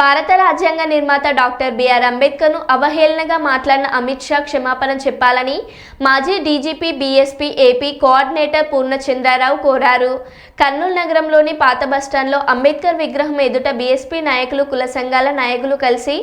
భారత రాజ్యాంగ నిర్మాత డాక్టర్ బిఆర్ అంబేద్కర్ను అవహేళనగా మాట్లాడిన అమిత్ షా క్షమాపణ చెప్పాలని మాజీ DGP BSP AP coordinator Purnachandra Rao కోరారు. కర్నూలు నగరంలోని పాత బస్టాండ్లో అంబేద్కర్ విగ్రహం ఎదుట బీఎస్పీ నాయకులు కుల సంఘాల నాయకులు కలిసి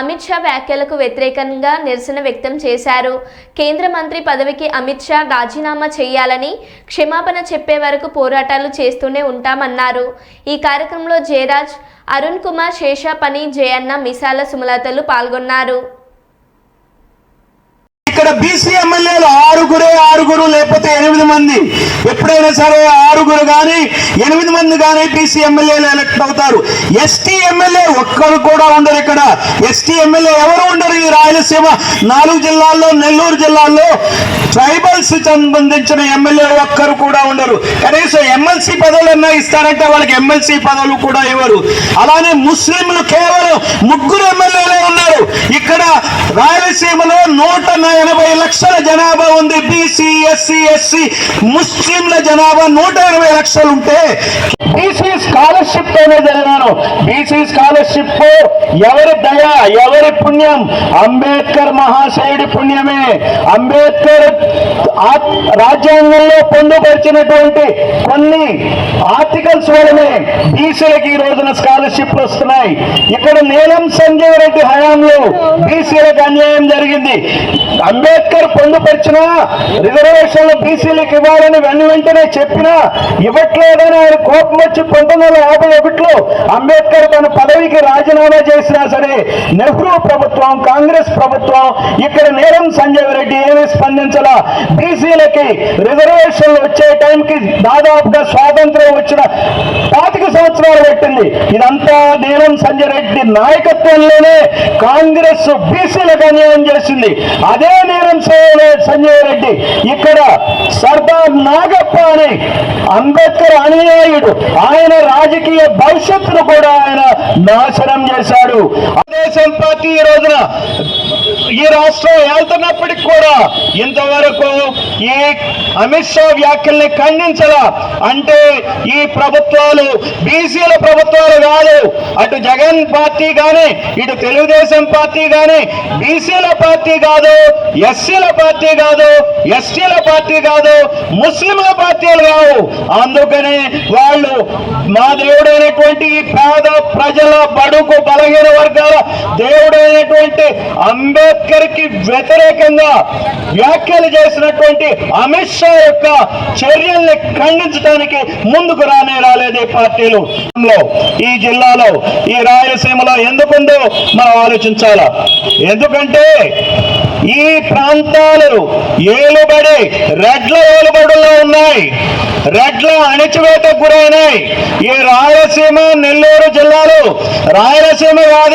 అమిత్ షా వ్యాఖ్యలకు వ్యతిరేకంగా నిరసన వ్యక్తం చేశారు. కేంద్ర మంత్రి పదవికి అమిత్ షా రాజీనామా చేయాలని క్షమాపణ చెప్పే వరకు పోరాటాలు చేస్తూనే ఉంటామన్నారు. ఈ కార్యక్రమంలో జయరాజ్ అరుణ్ కుమార్ శేషాపని జయన్న మిసాల సుమలతలు పాల్గొన్నారు. ఇక్కడ బీసీ ఎమ్మెల్యేలు ఆరుగురే ఆరుగురు లేకపోతే ఎనిమిది మంది. ఎప్పుడైనా సరే ఆరుగురు కానీ ఎనిమిది మంది కానీ బీసీ ఎమ్మెల్యేలు ఎలక్ట్ అవుతారు. ఎస్టీ ఎమ్మెల్యే ఒక్కరు కూడా ఉండరు ఇక్కడ. ఎస్టీ ఎమ్మెల్యే ఎవరు ఉండరు ఈ రాయలసీమ. నాలుగు జిల్లాల్లో నెల్లూరు జిల్లాల్లో ట్రైబల్స్ సంబంధించిన ఎమ్మెల్యే ఒక్కరు కూడా ఉండరు. కనీసం ఎమ్మెల్సీ పదవులన్నా ఇస్తారంటే వాళ్ళకి ఎమ్మెల్సీ పదవులు కూడా ఇవ్వరు. అలానే ముస్లింలు కేవలం ముగ్గురు ఎమ్మెల్యేలే ఉన్నారు. ఇక్కడ రాయలసీమలో నూట ఎనభై లక్షల జనాభా ఉంది బీసీ ఎస్సీ ఎస్సీ ముస్లింల జనాభా నూట ఎనభై లక్షలు ఉంటే బీసీ స్కాలర్షిప్ తోనే జరిగాను. బీసీ స్కాలర్షిప్ ఎవరి దయ ఎవరి పుణ్యం? అంబేద్కర్ మహాశయుడి పుణ్యమే. అంబేద్కర్ రాజ్యాంగంలో పొందుపరిచినటువంటి కొన్ని ఆర్టికల్స్ వలనే బీసీలకు ఈ రోజున స్కాలర్షిప్లు వస్తున్నాయి. ఇక్కడ నీలం సంజయ్ రెడ్డి హయాంలో బీసీలకు అన్యాయం జరిగింది. అంబేద్కర్ పొందుపరిచిన రిజర్వేషన్లు బీసీలకు ఇవ్వాలని వెను వెంటనే చెప్పినా ఇవ్వట్లేదని ఆయన కోపం వచ్చి పంతొమ్మిది వందల యాభై ఒకటిలో అంబేద్కర్ తన పదవికి రాజీనామా చేసినా సరే నెహ్రూ ప్రభుత్వం కాంగ్రెస్ ప్రభుత్వం ఇక్కడ నేరం సంజయ్ రెడ్డి ఏమీ స్పందించాల. బీసీలకి రిజర్వేషన్లు వచ్చే టైంకి దాదాపుగా స్వాతంత్రం వచ్చిన సంవత్సరాలు పెట్టింది. ఇదంతా నీలం సంజయ్ రెడ్డి నాయకత్వంలోనే కాంగ్రెస్ బీసీలకు అన్యాయం చేసింది. అదే నీలం సంజయ్- రెడ్డి. ఇక్కడ సర్దార్ నాగప్ప అని అంబేద్కర్ అనుయాయుడు ఆయన రాజకీయ భవిష్యత్తును కూడా ఆయన నాశనం చేశాడు. తెలుగుదేశం పార్టీ ఈ రోజున ఈ రాష్ట్రం వెళ్తున్నప్పటికి కూడా ఇంతవరకు ఈ అమిత్ షా వ్యాఖ్యల్ని ఖండించలా. అంటే ఈ ప్రభుత్వాలు బీసీల ప్రభుత్వాలు కాదు. అటు జగన్ పార్టీ కానీ ఇటు తెలుగుదేశం పార్టీ కానీ బీసీల పార్టీ కాదు ఎస్సీల పార్టీ కాదు ఎస్టీల పార్టీ కాదు ముస్లింల పార్టీలు కావు. అందుకనే వాళ్ళు మా దేవుడైనటువంటి ఈ పేద ప్రజల బడుగు బలహీన వర్గాల దేవుడైనటువంటి అంబేద్కర్కి వ్యతిరేకంగా వ్యాఖ్యలు చేసినటువంటి అమిత్ షా యొక్క చర్యల్ని ఖండించడానికి ముందుకు రానే రాలేదు ఈ పార్టీలు. ఈ జిల్లాలో ఈ రాయలసీమలో ఎందుకుందో మనం ఆలోచించాలా? ఎందుకంటే ఈ ప్రాంతాలు ఏలుబడి రెడ్ల ఏలుబడుల్లో ఉన్నాయి. రెడ్ల అణిచివేతకు గురైనాయి. ఈ రాయలసీమ నెల్లూరు జిల్లాలు రాయలసీమ కాదు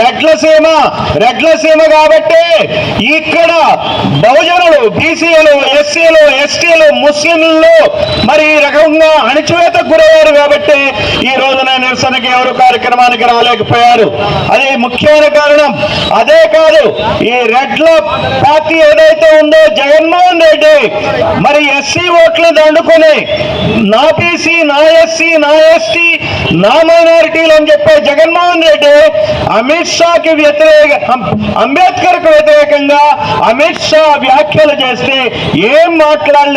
రెడ్లసీమ రెడ్లసీమ కాబట్టి ఇక్కడ బహుజనులు బీసీలు ఎస్సీలు ఎస్టీలు ముస్లింలు మరి ఈ రకంగా అణిచివేతకు గురయ్యారు కాబట్టి ఈ రోజున నిరసనకి ఎవరు కార్యక్రమానికి రాలేకపోయారు. అది ముఖ్యమైన కారణం. అదే కాదు ఈ రెడ్ల పార్టీ ఏదైతే ఉందో జగన్మోహన్ రెడ్డి మరి ఎస్సీ ఓట్లు దండుకొని నా బీసీ నా ఎస్సీ నా ఎస్టీ నా మైనారిటీలు అని చెప్పే జగన్మోహన్ రెడ్డి అమిత్ షాకి వ్యతిరేక అంబేద్కర్కు వ్యతిరేకంగా అమిత్ షా వ్యాఖ్యలు చేస్తే ఏం మాట్లాడలేదు.